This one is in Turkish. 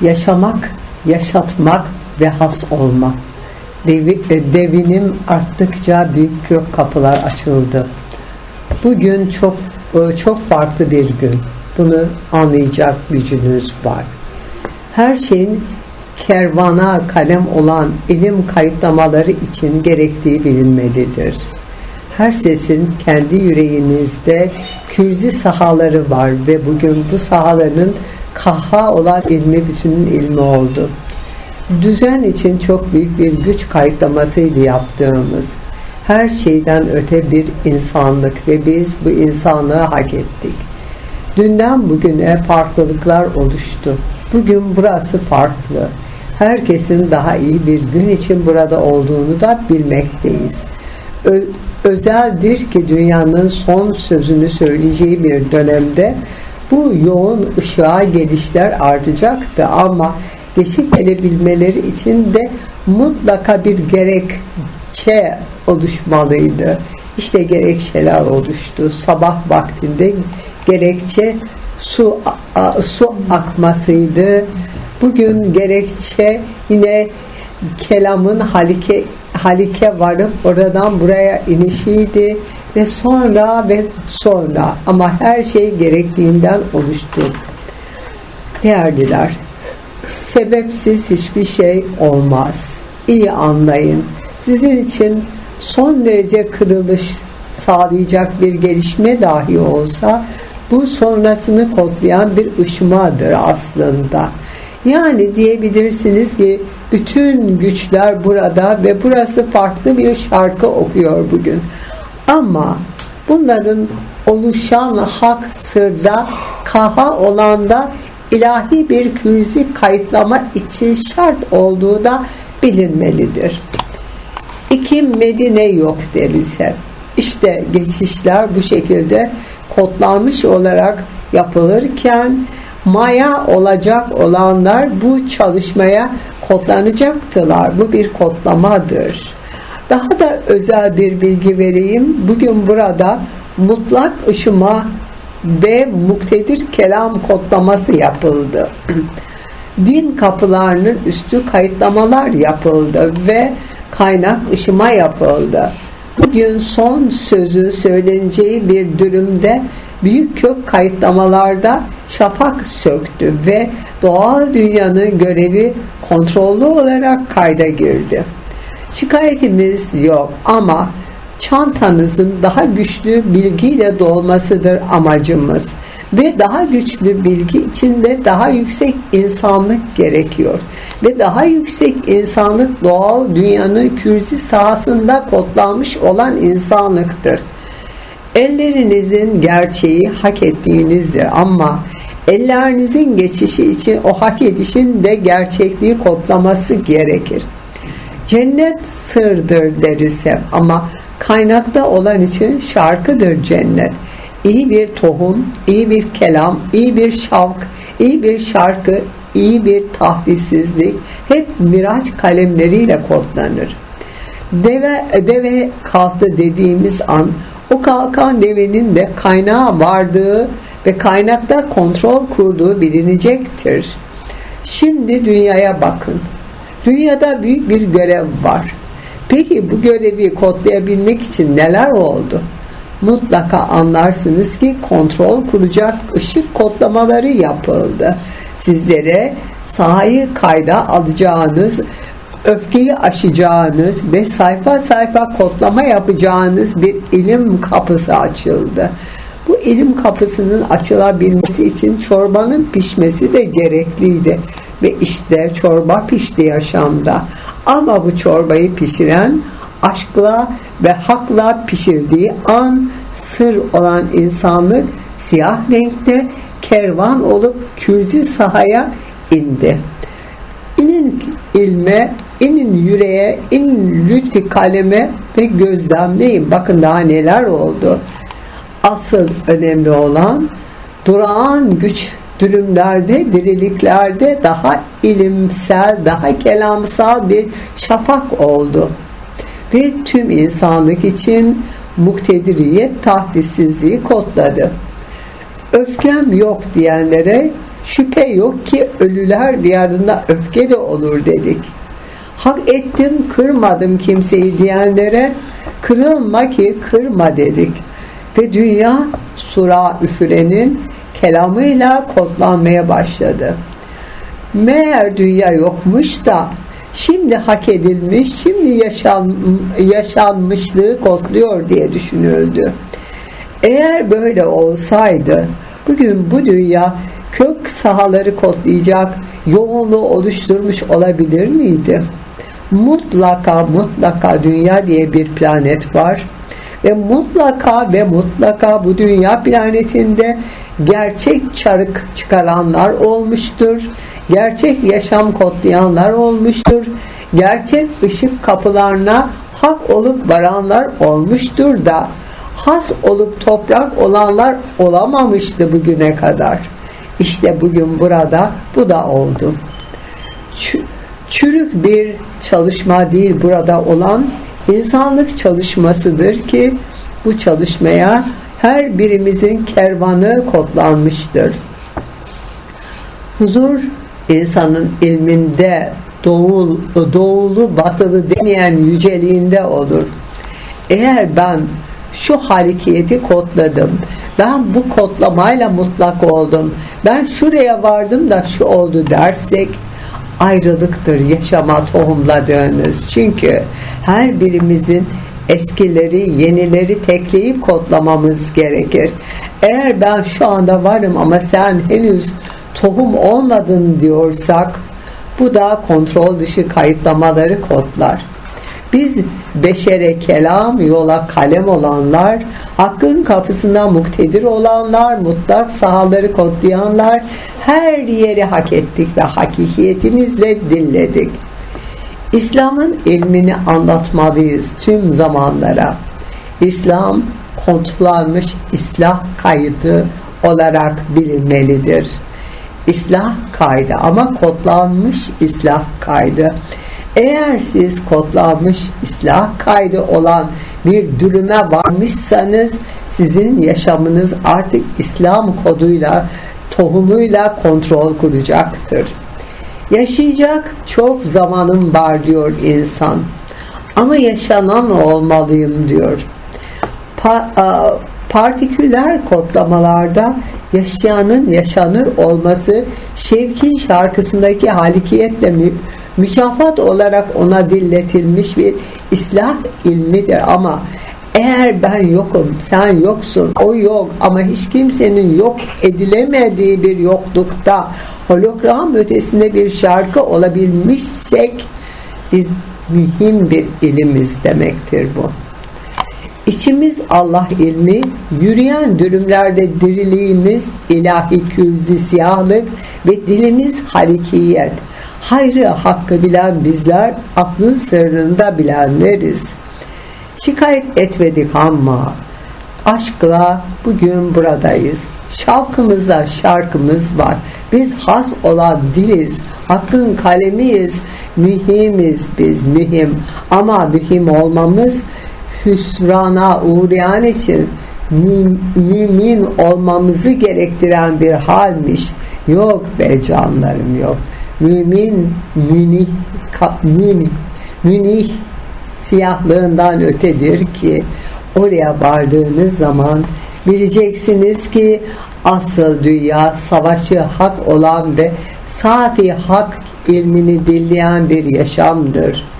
Yaşamak, yaşatmak ve has olmak. E, devinim arttıkça büyük kök kapılar açıldı. Bugün çok e, çok farklı bir gün. Bunu anlayacak gücünüz var. Her şeyin kervana kalem olan ilim kayıtlamaları için gerektiği bilinmelidir. Her sesin kendi yüreğinizde kürzi sahaları var ve bugün bu sahaların kaha olan ilmi bütünün ilmi oldu. Düzen için çok büyük bir güç kayıtlamasıydı yaptığımız. Her şeyden öte bir insanlık ve biz bu insanlığı hak ettik. Dünden bugüne farklılıklar oluştu. Bugün burası farklı. Herkesin daha iyi bir gün için burada olduğunu da bilmekteyiz. Ö- özeldir ki dünyanın son sözünü söyleyeceği bir dönemde bu yoğun ışığa gelişler artacaktı ama geçip gelebilmeleri için de mutlaka bir gerekçe oluşmalıydı. İşte gerekçeler oluştu. Sabah vaktinde gerekçe su su akmasıydı. Bugün gerekçe yine kelamın halike halike varıp oradan buraya inişiydi ve sonra ve sonra ama her şey gerektiğinden oluştu. Değerliler, sebepsiz hiçbir şey olmaz. İyi anlayın. Sizin için son derece kırılış sağlayacak bir gelişme dahi olsa bu sonrasını kodlayan bir ışmadır aslında. Yani diyebilirsiniz ki bütün güçler burada ve burası farklı bir şarkı okuyor bugün. Ama bunların oluşan hak sırda kaha olanda ilahi bir kürzi kayıtlama için şart olduğu da bilinmelidir. İki Medine yok deriz hep. İşte geçişler bu şekilde kodlanmış olarak yapılırken maya olacak olanlar bu çalışmaya kodlanacaktılar. Bu bir kodlamadır. Daha da özel bir bilgi vereyim. Bugün burada mutlak ışıma ve muktedir kelam kodlaması yapıldı. Din kapılarının üstü kayıtlamalar yapıldı ve kaynak ışıma yapıldı. Bugün son sözü söyleneceği bir durumda büyük kök kayıtlamalarda şafak söktü ve doğal dünyanın görevi kontrollü olarak kayda girdi. Şikayetimiz yok ama çantanızın daha güçlü bilgiyle dolmasıdır amacımız ve daha güçlü bilgi içinde daha yüksek insanlık gerekiyor ve daha yüksek insanlık doğal dünyanın kürzi sahasında kodlanmış olan insanlıktır. Ellerinizin gerçeği hak ettiğinizdir ama ellerinizin geçişi için o hak edişin de gerçekliği kodlaması gerekir. Cennet sırdır deriz hep ama kaynakta olan için şarkıdır cennet. İyi bir tohum, iyi bir kelam, iyi bir şavk, iyi bir şarkı, iyi bir tahdissizlik hep miraç kalemleriyle kodlanır. Deve, deve kalktı dediğimiz an o kalkan devenin de kaynağa vardığı ve kaynakta kontrol kurduğu bilinecektir. Şimdi dünyaya bakın. Dünyada büyük bir görev var. Peki bu görevi kodlayabilmek için neler oldu? Mutlaka anlarsınız ki kontrol kuracak ışık kodlamaları yapıldı. Sizlere sahayı kayda alacağınız, öfkeyi aşacağınız ve sayfa sayfa kodlama yapacağınız bir ilim kapısı açıldı. Bu ilim kapısının açılabilmesi için çorbanın pişmesi de gerekliydi. Ve işte çorba pişti yaşamda. Ama bu çorbayı pişiren aşkla ve hakla pişirdiği an sır olan insanlık siyah renkte kervan olup kürzi sahaya indi. İnin ilme, inin yüreğe, inin lütfi kaleme ve gözlemleyin. Bakın daha neler oldu. Asıl önemli olan durağan güç dürümlerde, diriliklerde daha ilimsel, daha kelamsal bir şafak oldu. Ve tüm insanlık için muktediriyet tahdissizliği kodladı. Öfkem yok diyenlere Şüphe yok ki ölüler diyarında öfke de olur dedik. Hak ettim kırmadım kimseyi diyenlere kırılma ki kırma dedik. Ve dünya sura üfürenin kelamıyla kodlanmaya başladı. Meğer dünya yokmuş da şimdi hak edilmiş, şimdi yaşan, yaşanmışlığı kodluyor diye düşünüldü. Eğer böyle olsaydı bugün bu dünya kök sahaları kodlayacak yoğunluğu oluşturmuş olabilir miydi? Mutlaka mutlaka dünya diye bir planet var ve mutlaka ve mutlaka bu dünya planetinde gerçek çarık çıkaranlar olmuştur. Gerçek yaşam kodlayanlar olmuştur. Gerçek ışık kapılarına hak olup varanlar olmuştur da has olup toprak olanlar olamamıştı bugüne kadar. İşte bugün burada bu da oldu. Çürük bir çalışma değil burada olan insanlık çalışmasıdır ki bu çalışmaya her birimizin kervanı kodlanmıştır. Huzur insanın ilminde doğul, doğulu batılı demeyen yüceliğinde olur. Eğer ben şu hareketi kodladım. Ben bu kodlamayla mutlak oldum. Ben şuraya vardım da şu oldu dersek ayrılıktır yaşama tohumladığınız. Çünkü her birimizin eskileri, yenileri tekleyip kodlamamız gerekir. Eğer ben şu anda varım ama sen henüz tohum olmadın diyorsak bu da kontrol dışı kayıtlamaları kodlar. Biz beşere kelam, yola kalem olanlar, hakkın kapısında muktedir olanlar, mutlak sahaları kodlayanlar her yeri hak ettik ve hakikiyetimizle dilledik. İslam'ın ilmini anlatmalıyız tüm zamanlara. İslam kontrollanmış islah kaydı olarak bilinmelidir. İslah kaydı ama kodlanmış islah kaydı. Eğer siz kodlanmış islah kaydı olan bir dürüme varmışsanız sizin yaşamınız artık İslam koduyla, tohumuyla kontrol kuracaktır. Yaşayacak çok zamanım var diyor insan. Ama yaşanan olmalıyım diyor. Pa, partiküler kodlamalarda yaşayanın yaşanır olması Şevkin şarkısındaki halikiyetle mü, mükafat olarak ona dilletilmiş bir islah ilmidir ama eğer ben yokum, sen yoksun, o yok ama hiç kimsenin yok edilemediği bir yoklukta hologram ötesinde bir şarkı olabilmişsek biz mühim bir ilimiz demektir bu. İçimiz Allah ilmi, yürüyen dürümlerde diriliğimiz ilahi kürzi siyahlık ve dilimiz halikiyet. Hayrı hakkı bilen bizler aklın sırrında bilenleriz. Şikayet etmedik ama aşkla bugün buradayız. Şavkımıza şarkımız var. Biz has olan diliz. Hakkın kalemiyiz. Mühimiz biz mühim. Ama mühim olmamız hüsrana uğrayan için mümin olmamızı gerektiren bir halmiş. Yok be canlarım yok. Mümin münih, münih, münih siyahlığından ötedir ki oraya vardığınız zaman bileceksiniz ki asıl dünya savaşı hak olan ve safi hak ilmini dilleyen bir yaşamdır.''